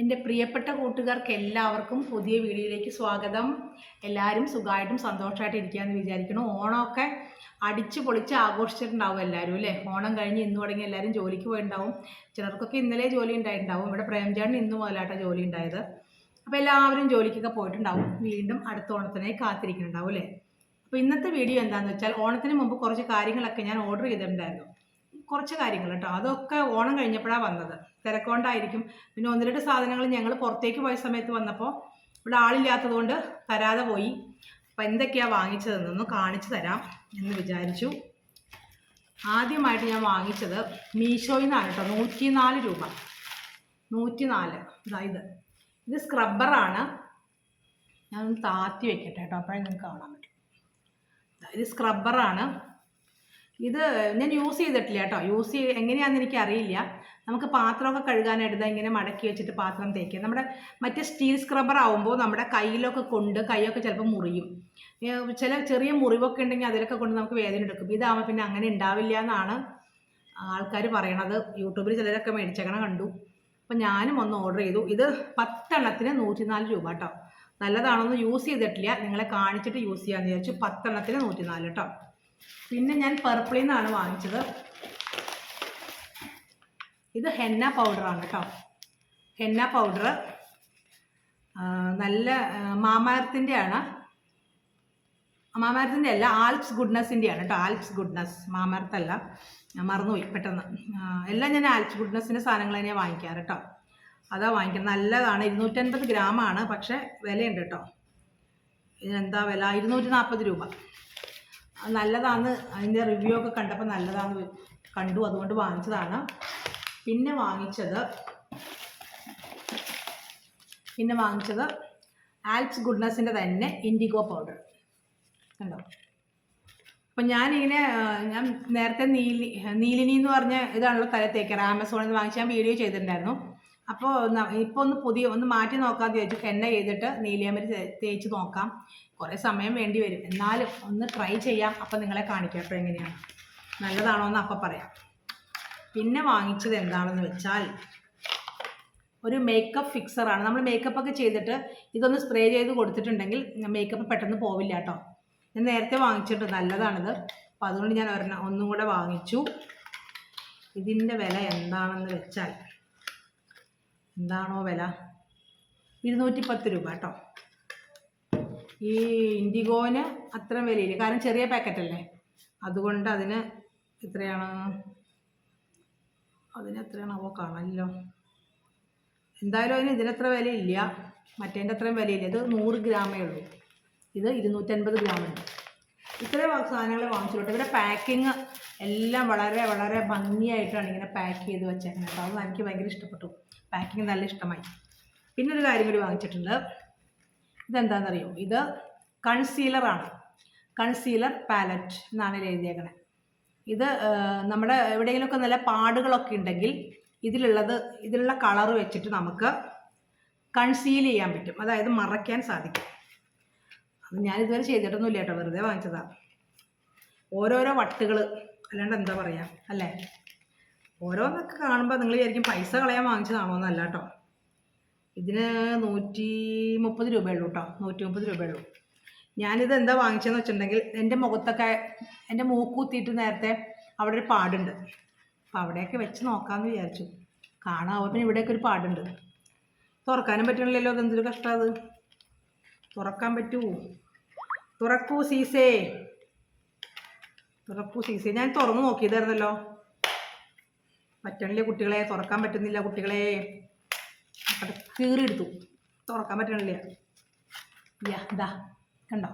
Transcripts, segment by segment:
എന്റെ പ്രിയപ്പെട്ട കൂട്ടുകാർക്ക് എല്ലാവർക്കും പുതിയ വീഡിയോയിലേക്ക് സ്വാഗതം. എല്ലാവരും സുഖമായിട്ടും സന്തോഷമായിട്ട് ഇരിക്കുകയെന്ന് വിചാരിക്കണം ഓണമൊക്കെ അടിച്ച് പൊളിച്ച് ആഘോഷിച്ചിട്ടുണ്ടാവും എല്ലാവരും അല്ലേ? ഓണം കഴിഞ്ഞ് ഇന്ന് തുടങ്ങി എല്ലാവരും ജോലിക്ക് പോയിട്ടുണ്ടാവും ചിലർക്കൊക്കെ ഇന്നലെ ജോലി ഉണ്ടായിട്ടുണ്ടാവും. ഇവിടെ പ്രേംചാണ്ടിന് ഇന്ന് മുതലായിട്ടാണ് ജോലി ഉണ്ടായത്. അപ്പോൾ എല്ലാവരും ജോലിക്കൊക്കെ പോയിട്ടുണ്ടാവും. വീണ്ടും അടുത്ത ഓണത്തിനായി കാത്തിരിക്കുന്നുണ്ടാവും അല്ലേ? അപ്പോൾ ഇന്നത്തെ വീഡിയോ എന്താണെന്ന് വെച്ചാൽ ഓണത്തിന് മുമ്പ് കുറച്ച് കാര്യങ്ങളൊക്കെ ഞാൻ ഓർഡർ ചെയ്തിട്ടുണ്ടായിരുന്നു. കുറച്ച് കാര്യങ്ങൾ കേട്ടോ. അതൊക്കെ ഓണം കഴിഞ്ഞപ്പോഴാണ് വന്നത്. തിരക്കൊണ്ടായിരിക്കും. പിന്നെ ഒന്ന് രണ്ട് സാധനങ്ങൾ ഞങ്ങൾ പുറത്തേക്ക് പോയ സമയത്ത് വന്നപ്പോൾ ഇവിടെ ആളില്ലാത്തത് കൊണ്ട് തരാതെ പോയി. അപ്പം എന്തൊക്കെയാണ് വാങ്ങിച്ചതെന്നൊന്ന് കാണിച്ചു തരാം എന്ന് വിചാരിച്ചു. ആദ്യമായിട്ട് ഞാൻ വാങ്ങിച്ചത് മീഷോയിൽ നിന്നാണ് കേട്ടോ നൂറ്റി നാല് രൂപ. നൂറ്റി നാല് അതായത് ഇത് സ്ക്രബ്ബറാണ് ഞാനൊന്ന് താത്തി വെക്കട്ടെ കേട്ടോ അപ്പോഴേ നിങ്ങൾക്ക് കാണാൻ പറ്റും. ഇത് സ്ക്രബ്ബറാണ് ഇത് ഞാൻ യൂസ് ചെയ്തിട്ടില്ല കേട്ടോ. യൂസ് ചെയ്ത് എങ്ങനെയാണെന്ന് എനിക്ക് അറിയില്ല നമുക്ക് പാത്രമൊക്കെ കഴുകാനായിട്ട് ഇങ്ങനെ മടക്കി വെച്ചിട്ട് പാത്രം തേക്കുക നമ്മുടെ മറ്റേ സ്റ്റീൽ സ്ക്രബ്ബർ ആവുമ്പോൾ നമ്മുടെ കയ്യിലൊക്കെ കൊണ്ട് കൈയൊക്കെ ചിലപ്പോൾ മുറിയും. ചില ചെറിയ മുറിവൊക്കെ ഉണ്ടെങ്കിൽ അതിലൊക്കെ കൊണ്ട് നമുക്ക് വേദന എടുക്കും. ഇതാവുമ്പോൾ പിന്നെ അങ്ങനെ ഉണ്ടാവില്ല എന്നാണ് ആൾക്കാർ പറയണത്. യൂട്യൂബിൽ ചിലരൊക്കെ മേടിച്ചേക്കണ കണ്ടു. അപ്പം ഞാനും ഒന്ന് ഓർഡർ ചെയ്തു. ഇത് പത്തെണ്ണത്തിന് നൂറ്റിനാല് രൂപ കേട്ടോ. നല്ലതാണോന്ന് യൂസ് ചെയ്തിട്ടില്ല. നിങ്ങളെ കാണിച്ചിട്ട് യൂസ് ചെയ്യാമെന്ന് വിചാരിച്ചു. പത്തെണ്ണത്തിന് നൂറ്റിനാല് കേട്ടോ. പിന്നെ ഞാൻ പർപ്പിളിൽ നിന്നാണ് വാങ്ങിച്ചത്. ഇത് ഹെന്ന പൗഡറാണ് കേട്ടോ ഹെന്ന പൗഡർ നല്ല മാമാരത്തിന്റെ ആണ് മാമാരത്തിന്റെ അല്ല ആൽപ്സ് ഗുഡ്നസിന്റെ ആണ് കേട്ടോ ആൽപ്സ് ഗുഡ്നസ്. മാമാരത്തല്ല. മറന്നുപോയി പെട്ടെന്ന്. എല്ലാം ഞാൻ ആൽപ്സ് ഗുഡ്നസിന്റെ സാധനങ്ങൾ തന്നെയാണ് വാങ്ങിക്കാറ് കേട്ടോ അതാ വാങ്ങിക്കുന്നത് നല്ലതാണ്. ഇരുന്നൂറ്റൻപത് ഗ്രാമാണ് പക്ഷേ വിലയുണ്ട് കേട്ടോ ഇതിനെന്താ വില? ഇരുന്നൂറ്റി നാൽപ്പത് രൂപ. നല്ലതാണ് അതിന്റെ റിവ്യൂ ഒക്കെ കണ്ടപ്പോൾ നല്ലതാന്ന് കണ്ടു. അതുകൊണ്ട് വാങ്ങിച്ചതാണ്. പിന്നെ വാങ്ങിച്ചത് പിന്നെ വാങ്ങിച്ചത് ആൽപ്സ് ഗുഡ്നസിന്റെ തന്നെ ഇൻഡിഗോ പൗഡർ കണ്ടോ? അപ്പം ഞാനിങ്ങനെ ഞാൻ നേരത്തെ നീലി നീലിനി എന്ന് പറഞ്ഞ ഇതാണല്ലോ തല ആമസോണിൽ നിന്ന് വാങ്ങിച്ച് ഞാൻ വീഡിയോ ചെയ്തിട്ടുണ്ടായിരുന്നു. അപ്പോൾ ഇപ്പോൾ ഒന്ന് പുതിയ ഒന്ന് മാറ്റി നോക്കാമെന്ന് വിചാരിച്ചു. എണ്ണ ചെയ്തിട്ട് നീലിയമരി തേ- തേച്ച് നോക്കാം. കുറേ സമയം വേണ്ടി വരും. എന്നാലും ഒന്ന് ട്രൈ ചെയ്യാം. അപ്പം നിങ്ങളെ കാണിക്കാം. അപ്പോൾ എങ്ങനെയാണ്? നല്ലതാണോ എന്ന് അപ്പം പറയാം. പിന്നെ വാങ്ങിച്ചത് എന്താണെന്ന് വെച്ചാൽ ഒരു മേക്കപ്പ് ഫിക്സറാണ് നമ്മൾ മേക്കപ്പ് ഒക്കെ ചെയ്തിട്ട് ഇതൊന്ന് സ്പ്രേ ചെയ്ത് കൊടുത്തിട്ടുണ്ടെങ്കിൽ മേക്കപ്പ് പെട്ടെന്ന് പോവില്ല കേട്ടോ. ഞാൻ നേരത്തെ വാങ്ങിച്ചിട്ട് നല്ലതാണിത്. അപ്പോൾ അതുകൊണ്ട് ഞാൻ ഒരെണ്ണം ഒന്നും കൂടെ വാങ്ങിച്ചു. ഇതിന്റെ വില എന്താണെന്ന് വെച്ചാൽ എന്താണോ വില? ഇരുന്നൂറ്റി പത്ത് രൂപ കേട്ടോ. ഈ ഇൻഡിഗോന് അത്ര വിലയില്ല? കാരണം ചെറിയ പാക്കറ്റല്ലേ അതുകൊണ്ട് അതിന് എത്രയാണ്? അതിന് എത്രയാണ് അവ കാണല്ലോ എന്തായാലും അതിന് ഇതിനത്ര വിലയില്ല. മറ്റേന്റെ അത്രയും വിലയില്ല. ഇത് നൂറ് ഗ്രാമേ ഉള്ളൂ. ഇത് ഇരുന്നൂറ്റൻപത് ഗ്രാമുണ്ട് ഇത്രയും സാധനങ്ങൾ വാങ്ങിച്ചിട്ടുണ്ട്. ഇവരുടെ പാക്കിങ് എല്ലാം വളരെ വളരെ ഭംഗിയായിട്ടാണ് ഇങ്ങനെ പാക്ക് ചെയ്ത് വെച്ചേക്കുന്നത്. അപ്പോൾ അത് എനിക്ക് ഭയങ്കര ഇഷ്ടപ്പെട്ടു. പാക്കിങ് നല്ല ഇഷ്ടമായി. പിന്നെ ഒരു കാര്യം കൂടി വാങ്ങിച്ചിട്ടുണ്ട്. ഇതെന്താണെന്നറിയോ ഇത് കൺസീലറാണ് കൺസീലർ പാലറ്റ് എന്നാണ് ഇതിൽ എഴുതിയേക്കണത് ഇത് നമ്മുടെ എവിടെയെങ്കിലുമൊക്കെ നല്ല പാടുകളൊക്കെ ഉണ്ടെങ്കിൽ ഇതിലുള്ളത് ഇതിലുള്ള കളർ വെച്ചിട്ട് നമുക്ക് കൺസീൽ ചെയ്യാൻ പറ്റും. അതായത് മറയ്ക്കാൻ സാധിക്കും. അത് ഞാൻ ഇതുവരെ ചെയ്തിട്ടൊന്നുമില്ല കേട്ടോ. വെറുതെ വാങ്ങിച്ചതാണ് ഓരോരോ വട്ടുകൾ അല്ലാണ്ട് എന്താ പറയുക അല്ലേ? ഓരോന്നൊക്കെ കാണുമ്പോൾ നിങ്ങൾ വിചാരിക്കും പൈസ കളയാൻ വാങ്ങിച്ചതാണോ എന്നല്ല കേട്ടോ ഇതിന് നൂറ്റി മുപ്പത് രൂപയുള്ളൂ കേട്ടോ നൂറ്റി മുപ്പത് രൂപയുള്ളൂ ഞാനിത് എന്താ വാങ്ങിച്ചതെന്ന് വെച്ചിട്ടുണ്ടെങ്കിൽ എന്റെ മുഖത്തൊക്കെ എന്റെ മൂക്കൂത്തിയിട്ട് നേരത്തെ അവിടെ ഒരു പാടുണ്ട്. അപ്പോൾ അവിടെയൊക്കെ വെച്ച് നോക്കാമെന്ന് വിചാരിച്ചു. കാണാവോ പിന്നെ ഇവിടെയൊക്കെ ഒരു പാടുണ്ട്. തുറക്കാനും പറ്റണില്ലല്ലോ അതെന്തൊരു കഷ്ടം അത്. തുറക്കാൻ പറ്റൂ. തുറക്കൂ സീസേ. തുറക്കൂ സീസേ. ഞാൻ തുറന്നു നോക്കിയതായിരുന്നല്ലോ. പറ്റണില്ല കുട്ടികളെ തുറക്കാൻ പറ്റുന്നില്ല കുട്ടികളെ. അവിടെ കീറിയെടുത്തു. തുറക്കാൻ പറ്റണില്ല. യാ കണ്ടോ?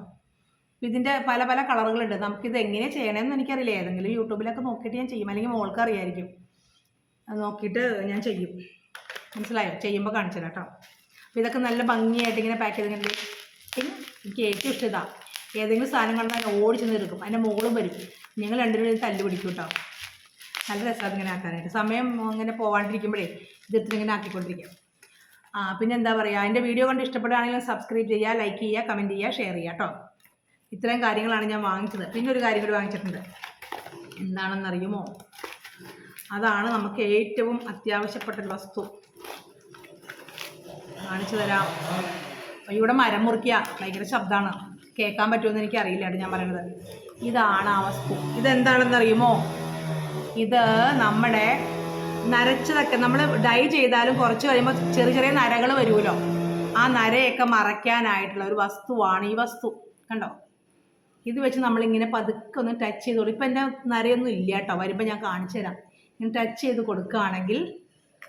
ഇതിന്റെ പല പല കളറുകളുണ്ട്. നമുക്കിത് എങ്ങനെ ചെയ്യണമെന്ന് എനിക്കറിയില്ല. ഏതെങ്കിലും യൂട്യൂബിലൊക്കെ നോക്കിയിട്ട് ഞാൻ ചെയ്യും. അല്ലെങ്കിൽ മോൾക്ക് അറിയായിരിക്കും നോക്കിയിട്ട് ഞാൻ ചെയ്യും. മനസ്സിലായോ? ചെയ്യുമ്പോൾ കാണിച്ചു തരാം കേട്ടോ. അപ്പോൾ ഇതൊക്കെ നല്ല ഭംഗിയായിട്ട് ഇങ്ങനെ പാക്ക് ചെയ്തിട്ടുണ്ട് എനിക്ക് ഏറ്റവും ഇഷ്ടം ഇതാ. ഏതെങ്കിലും സാധനം കണ്ടാൽ ഓടിച്ച് നിൽക്കും അതിന്റെ മോളും വരും. ഞങ്ങൾ രണ്ടുപേരും തല്ല് പിടിക്കും കേട്ടോ. നല്ല രസമാണ് ഇങ്ങനെ ആക്കാനായിട്ട്. സമയം ഇങ്ങനെ പോവാണ്ടിരിക്കുമ്പോഴേ ഇതെടുത്ത് ഇങ്ങനെ ആക്കിക്കൊണ്ടിരിക്കാം. ആ പിന്നെ എന്താ പറയുക അതിന്റെ വീഡിയോ കണ്ട് ഇഷ്ടപ്പെടുകയാണെങ്കിലും സബ്സ്ക്രൈബ് ചെയ്യുക ലൈക്ക് ചെയ്യുക കമന്റ് ചെയ്യുക ഷെയർ ചെയ്യുക കേട്ടോ ഇത്രയും കാര്യങ്ങളാണ് ഞാൻ വാങ്ങിച്ചത്. പിന്നെ ഒരു കാര്യം കൂടി വാങ്ങിച്ചിട്ടുണ്ട്. എന്താണെന്നറിയുമോ? അതാണ് നമുക്ക് ഏറ്റവും അത്യാവശ്യപ്പെട്ട വസ്തു. കാണിച്ചു തരാം. ഇവിടെ മരം മുറിക്കുക ഭയങ്കര ശബ്ദമാണ്. കേൾക്കാൻ പറ്റുമെന്ന് എനിക്ക് അറിയില്ല ഞാൻ പറയുന്നത്. ഇതാണ് ആ വസ്തു. ഇതെന്താണെന്ന് അറിയുമോ ഇത് നമ്മുടെ നരച്ചതൊക്കെ നമ്മൾ ഡൈ ചെയ്താലും കുറച്ച് കഴിയുമ്പോൾ ചെറിയ ചെറിയ നരകൾ വരുമല്ലോ. ആ നരയൊക്കെ മറയ്ക്കാനായിട്ടുള്ള ഒരു വസ്തുവാണ് ഈ വസ്തു. കണ്ടോ? ഇത് വെച്ച് നമ്മളിങ്ങനെ പതുക്കെ ഒന്ന് ടച്ച് ചെയ്ത് കൊടുക്കും ഇപ്പം എന്റെ നരയൊന്നും ഇല്ല കേട്ടോ. വരുമ്പോൾ ഞാൻ കാണിച്ചു തരാം. ഇങ്ങനെ ടച്ച് ചെയ്ത് കൊടുക്കുകയാണെങ്കിൽ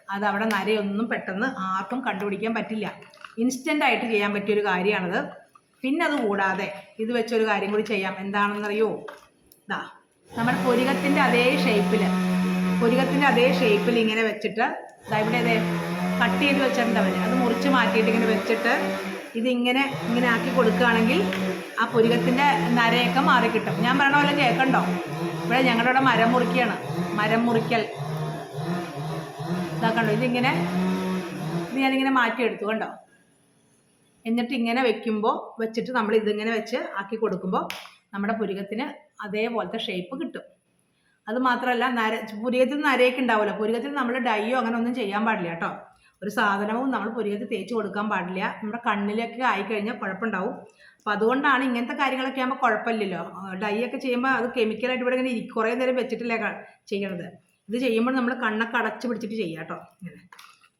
അത് അവിടെ നരയൊന്നും പെട്ടെന്ന് ആർക്കും കണ്ടുപിടിക്കാൻ പറ്റില്ല. ഇൻസ്റ്റന്റ് ആയിട്ട് ചെയ്യാൻ പറ്റിയൊരു കാര്യമാണത്. പിന്നെ അത് കൂടാതെ ഇത് വെച്ചൊരു കാര്യം കൂടി ചെയ്യാം. എന്താണെന്നറിയോ? ഇതാ നമ്മുടെ പുരികത്തിന്റെ അതേ ഷേപ്പിൽ പുരികത്തിന്റെ അതേ ഷേപ്പിൽ ഇങ്ങനെ വെച്ചിട്ട് ഇവിടെ ഇതേ കട്ട് ചെയ്ത് വെച്ചിട്ടുണ്ട് അത് മുറിച്ച് മാറ്റിയിട്ട് ഇങ്ങനെ വെച്ചിട്ട് ഇതിങ്ങനെ ഇങ്ങനെ ആക്കി കൊടുക്കുകയാണെങ്കിൽ ആ പുരികത്തിന്റെ നരയൊക്കെ മാറിക്കിട്ടും ഞാൻ പറഞ്ഞ പോലെ കേൾക്കണ്ടോ ഇവിടെ ഞങ്ങളുടെ ഇവിടെ മരം മുറിക്കുകയാണ്. മരം മുറിക്കൽ. ഇതാക്കണ്ടോ കണ്ടോ? ഇതിങ്ങനെ ഇത് ഞാനിങ്ങനെ മാറ്റിയെടുത്തു കണ്ടോ? എന്നിട്ട് ഇങ്ങനെ വെക്കുമ്പോൾ വെച്ചിട്ട് നമ്മൾ ഇതിങ്ങനെ വെച്ച് ആക്കി കൊടുക്കുമ്പോൾ നമ്മുടെ പുരികത്തിന് അതേപോലത്തെ ഷേപ്പ് കിട്ടും. അത് മാത്രമല്ല നര പുരികത്തിൽ നരയൊക്കെ ഉണ്ടാവുമല്ലോ. പുരികത്തിൽ നമ്മൾ ഡൈയോ അങ്ങനെ ഒന്നും ചെയ്യാൻ പാടില്ല കേട്ടോ. ഒരു സാധനവും നമ്മൾ പുരികത്തിൽ തേച്ച് കൊടുക്കാൻ പാടില്ല. നമ്മുടെ കണ്ണിലൊക്കെ ആയിക്കഴിഞ്ഞാൽ കുഴപ്പമുണ്ടാവും. അപ്പം അതുകൊണ്ടാണ് ഇങ്ങനത്തെ കാര്യങ്ങളൊക്കെ ആകുമ്പോൾ കുഴപ്പമില്ലല്ലോ. ഡൈ ഒക്കെ ചെയ്യുമ്പോൾ അത് കെമിക്കലായിട്ട് ഇവിടെ ഇങ്ങനെ കുറേ നേരം വെച്ചിട്ടില്ലേ ചെയ്യണത്. ഇത് ചെയ്യുമ്പോൾ നമ്മൾ കണ്ണൊക്കെ അടച്ച് പിടിച്ചിട്ട് ചെയ്യാം കേട്ടോ. ഇങ്ങനെ.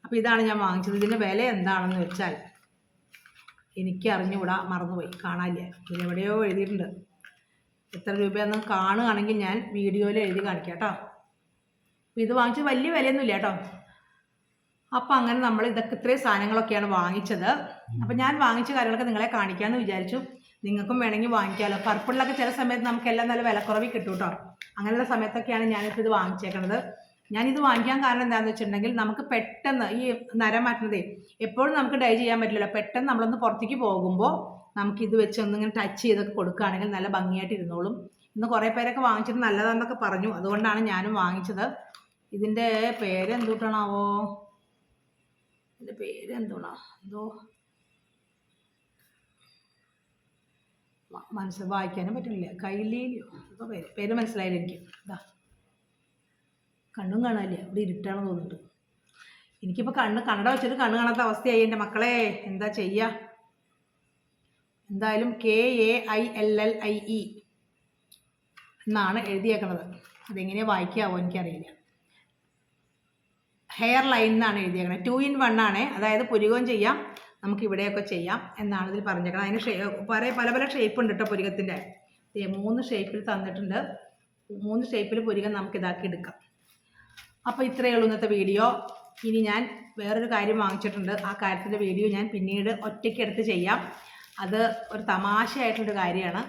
അപ്പോൾ ഇതാണ് ഞാൻ വാങ്ങിച്ചത്. ഇതിന്റെ വില എന്താണെന്ന് വെച്ചാൽ എനിക്ക് അറിഞ്ഞുകൂടാ മറന്നുപോയി. കാണാനില്ല? ഇതിലെവിടെയോ എഴുതിയിട്ടുണ്ട്. എത്ര രൂപയെന്ന് കാണുകയാണെങ്കിൽ ഞാൻ വീഡിയോയിൽ എഴുതി കാണിക്കാം കേട്ടോ. ഇത് വാങ്ങിച്ചത് വലിയ വിലയൊന്നുമില്ല കേട്ടോ. അപ്പോൾ അങ്ങനെ നമ്മൾ ഇതൊക്കെ ഇത്രയും സാധനങ്ങളൊക്കെയാണ് വാങ്ങിച്ചത്. അപ്പോൾ ഞാൻ വാങ്ങിച്ച കാര്യങ്ങളൊക്കെ നിങ്ങളെ കാണിക്കാമെന്ന് വിചാരിച്ചു. നിങ്ങൾക്കും വേണമെങ്കിൽ വാങ്ങിക്കാമല്ലോ പർപ്പിളിലൊക്കെ ചില സമയത്ത് നമുക്ക് എല്ലാം നല്ല വിലക്കുറവിൽ കിട്ടും കേട്ടോ. അങ്ങനെയുള്ള സമയത്തൊക്കെയാണ് ഞാനിപ്പോൾ ഇത് വാങ്ങിച്ചേക്കുന്നത് ഞാനിത് വാങ്ങിക്കാൻ കാരണം എന്താണെന്ന് വെച്ചിട്ടുണ്ടെങ്കിൽ നമുക്ക് പെട്ടെന്ന് ഈ നര മാറ്റുന്നതേ എപ്പോഴും നമുക്ക് ഡൈ ചെയ്യാൻ പറ്റില്ലല്ലോ. പെട്ടെന്ന് നമ്മളൊന്ന് പുറത്തേക്ക് പോകുമ്പോൾ നമുക്ക് ഇത് വെച്ച് ഒന്നിങ്ങനെ ടച്ച് ചെയ്തൊക്കെ കൊടുക്കുകയാണെങ്കിൽ നല്ല ഭംഗിയായിട്ട് ഇരുന്നോളും. ഇന്ന് കുറേ പേരൊക്കെ വാങ്ങിച്ചിട്ട് നല്ലതാണെന്നൊക്കെ പറഞ്ഞു. അതുകൊണ്ടാണ് ഞാനും വാങ്ങിച്ചത്. ഇതിന്റെ പേര് എന്തുട്ടാണാവോ ഇതിന്റെ പേര് എന്തുണാ എന്തോ മനസ്സ് മനസ്സിൽ വായിക്കാനും പറ്റുന്നില്ല. കൈലീലിയോ എന്തോ പേര്? പേര് മനസ്സിലായില്ല എനിക്ക്. ഇതാ കണ്ണും കാണാനില്ല. ഇവിടെ ഇരുട്ടാണെന്ന് തോന്നിട്ട് എനിക്കിപ്പോൾ കണ്ണ് കണ്ണട വെച്ചിട്ട് കണ്ണ് കാണാത്ത അവസ്ഥയായി എന്റെ മക്കളെ. എന്താ ചെയ്യുക എന്തായാലും K A I L L I E എന്നാണ് എഴുതിയേക്കുന്നത് അതെങ്ങനെയാണ് വായിക്കാവോ എനിക്കറിയില്ല. ഹെയർ ലൈൻ എന്നാണ് എഴുതിയേക്കുന്നത് ടു ഇൻ വൺ ആണ്. അതായത് പുരുകവും ചെയ്യാം. നമുക്ക് ഇവിടെയൊക്കെ ചെയ്യാം എന്നാണ് ഇതിൽ പറഞ്ഞേക്കുന്നത് അതിന് ഷേ പല പല പല ഷേപ്പ് ഉണ്ട് കേട്ടോ പുരുകത്തിന്റെ മൂന്ന് ഷേപ്പിൽ തന്നിട്ടുണ്ട്. മൂന്ന് ഷേപ്പിൽ പുരുകം നമുക്ക് ഇതാക്കി എടുക്കാം. അപ്പോൾ ഇത്രയേ ഉള്ളൂ ഇന്നത്തെ വീഡിയോ ഇനി ഞാൻ വേറൊരു കാര്യം വാങ്ങിച്ചിട്ടുണ്ട്. ആ കാര്യത്തിന്റെ വീഡിയോ ഞാൻ പിന്നീട് ഒറ്റയ്ക്കെടുത്ത് ചെയ്യാം. അത് ഒരു തമാശയായിട്ടുള്ളൊരു കാര്യമാണ്.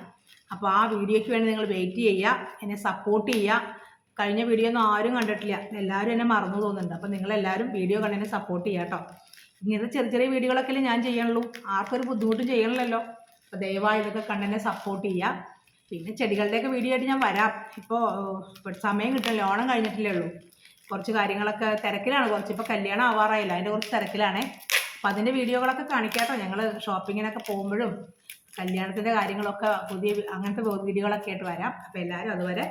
അപ്പോൾ ആ വീഡിയോയ്ക്ക് വേണ്ടി നിങ്ങൾ വെയിറ്റ് ചെയ്യുക എന്നെ സപ്പോർട്ട് ചെയ്യുക. കഴിഞ്ഞ വീഡിയോ ഒന്നും ആരും കണ്ടിട്ടില്ല. എല്ലാവരും എന്നെ മറന്നു തോന്നുന്നുണ്ട് അപ്പോൾ നിങ്ങളെല്ലാവരും വീഡിയോ കണ്ട് എന്നെ സപ്പോർട്ട് ചെയ്യുക കേട്ടോ. ഇങ്ങനത്തെ ചെറിയ ചെറിയ വീഡിയോകളൊക്കെ ഞാൻ ചെയ്യണുള്ളൂ. ആർക്കൊരു ബുദ്ധിമുട്ടും ചെയ്യണമല്ലോ അപ്പോൾ ദയവായി ഇതൊക്കെ കണ്ട് എന്നെ സപ്പോർട്ട് ചെയ്യുക. പിന്നെ ചെടികളുടെയൊക്കെ വീഡിയോ ആയിട്ട് ഞാൻ വരാം. ഇപ്പോൾ സമയം കിട്ടില്ല. ഓണം കഴിഞ്ഞിട്ടില്ലേ ഉള്ളൂ. കുറച്ച് കാര്യങ്ങളൊക്കെ തിരക്കിലാണ്. കുറച്ച് ഇപ്പോൾ കല്യാണം ആവാറായില്ല? അതിന്റെ കുറച്ച് തിരക്കിലാണേ. അപ്പോൾ അതിന്റെ വീഡിയോകളൊക്കെ കാണിക്കാട്ടോ. ഞങ്ങൾ ഷോപ്പിങ്ങിനൊക്കെ പോകുമ്പോഴും കല്യാണത്തിന്റെ കാര്യങ്ങളൊക്കെ പുതിയ അങ്ങനത്തെ വീഡിയോകളൊക്കെ ആയിട്ട് വരാം. അപ്പോൾ എല്ലാവരും അതുവരെ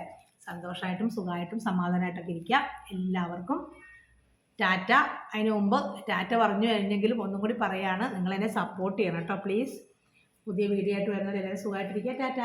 സന്തോഷമായിട്ടും സുഖമായിട്ടും സമാധാനമായിട്ടൊക്കെ ഇരിക്കുക. എല്ലാവർക്കും ടാറ്റ. അതിന് മുമ്പ് ടാറ്റ പറഞ്ഞു കഴിഞ്ഞെങ്കിലും ഒന്നും കൂടി പറയാണ്. നിങ്ങളെന്നെ സപ്പോർട്ട് ചെയ്യണം കേട്ടോ പ്ലീസ് പുതിയ വീഡിയോ ആയിട്ട് വരുന്നവരെല്ലാവരും സുഖമായിട്ടിരിക്കുക. ടാറ്റ.